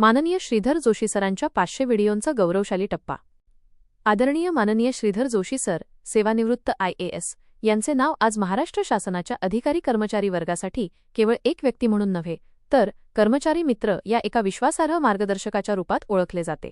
माननीय श्रीधर जोशी सरांच्या पाचशे व्हिडिओंचा गौरवशाली टप्पा. आदरणीय माननीय श्रीधर जोशी सर सेवानिवृत्त आय ए एस यांचे नाव आज महाराष्ट्र शासनाच्या अधिकारी कर्मचारी वर्गासाठी केवळ एक व्यक्ती म्हणून नव्हे तर कर्मचारी मित्र या एका विश्वासार्ह मार्गदर्शकाच्या रूपात ओळखले जाते.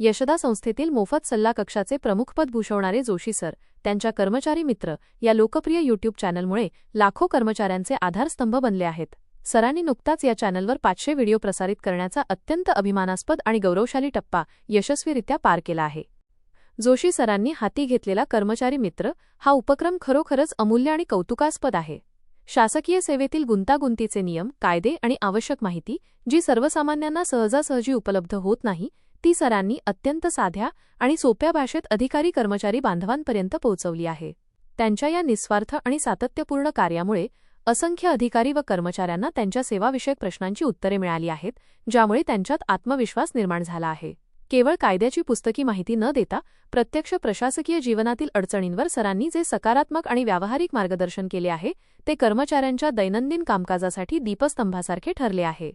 यशदा संस्थेतील मोफत सल्ला कक्षाचे प्रमुखपद भूषवणारे जोशी सर त्यांच्या कर्मचारी मित्र या लोकप्रिय यूट्यूब चॅनलमुळे लाखो कर्मचाऱ्यांचे आधारस्तंभ बनले आहेत. सरांनी नुकताच या चॅनलवर पाचशे व्हिडिओ प्रसारित करण्याचा अत्यंत अभिमानास्पद आणि गौरवशाली टप्पा यशस्वीरित्या पार केला आहे. जोशी सरांनी हाती घेतलेला कर्मचारी मित्र हा उपक्रम खरोखरच अमूल्य आणि कौतुकास्पद आहे. शासकीय सेवेतील गुंतागुंतीचे नियम कायदे आणि आवश्यक माहिती जी सर्वसामान्यांना सहजासहजी उपलब्ध होत नाही ती सरांनी अत्यंत साध्या आणि सोप्या भाषेत अधिकारी कर्मचारी बांधवांपर्यंत पोहोचवली आहे. त्यांच्या या निस्वार्थ आणि सातत्यपूर्ण कार्यामुळे असंख्य अधिकारी व कर्मचाऱ्यांना त्यांच्या सेवाविषयक प्रश्नांची उत्तरे मिळाली आहेत ज्यामुळे त्यांच्यात आत्मविश्वास निर्माण झाला आहे. केवळ कायद्याची पुस्तकी माहिती न देता प्रत्यक्ष प्रशासकीय जीवनातील अडचणींवर सरांनी जे सकारात्मक आणि व्यावहारिक मार्गदर्शन केले आहे ते कर्मचाऱ्यांच्या दैनंदिन कामकाजासाठी दीपस्तंभासारखे ठरले आहे.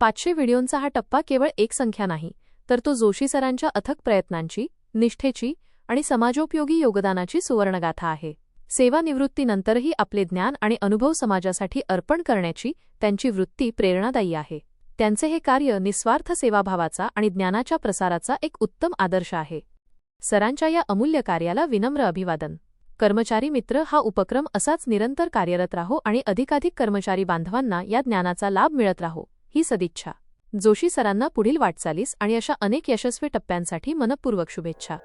पाचशे व्हिडिओंचा हा टप्पा केवळ एक संख्या नाही तर तो जोशी सरांच्या अथक प्रयत्नांची निष्ठेची आणि समाजोपयोगी योगदानाची सुवर्णगाथा आहे. सेवानिवृत्तीनंतरही आपले ज्ञान आणि अनुभव समाजासाठी अर्पण करण्याची त्यांची वृत्ती प्रेरणादायी आहे. त्यांचे हे कार्य निस्वार्थ सेवाभावाचा आणि ज्ञानाच्या प्रसाराचा एक उत्तम आदर्श आहे. सरांच्या या अमूल्य कार्याला विनम्र अभिवादन. कर्मचारी मित्र हा उपक्रम असाच निरंतर कार्यरत राहो आणि अधिकाधिक कर्मचारी बांधवांना या ज्ञानाचा लाभ मिळत राहो ही सदिच्छा. जोशी सरांना पुढील वाटचालीस आणि अशा अनेक यशस्वी टप्प्यांसाठी मनपूर्वक शुभेच्छा.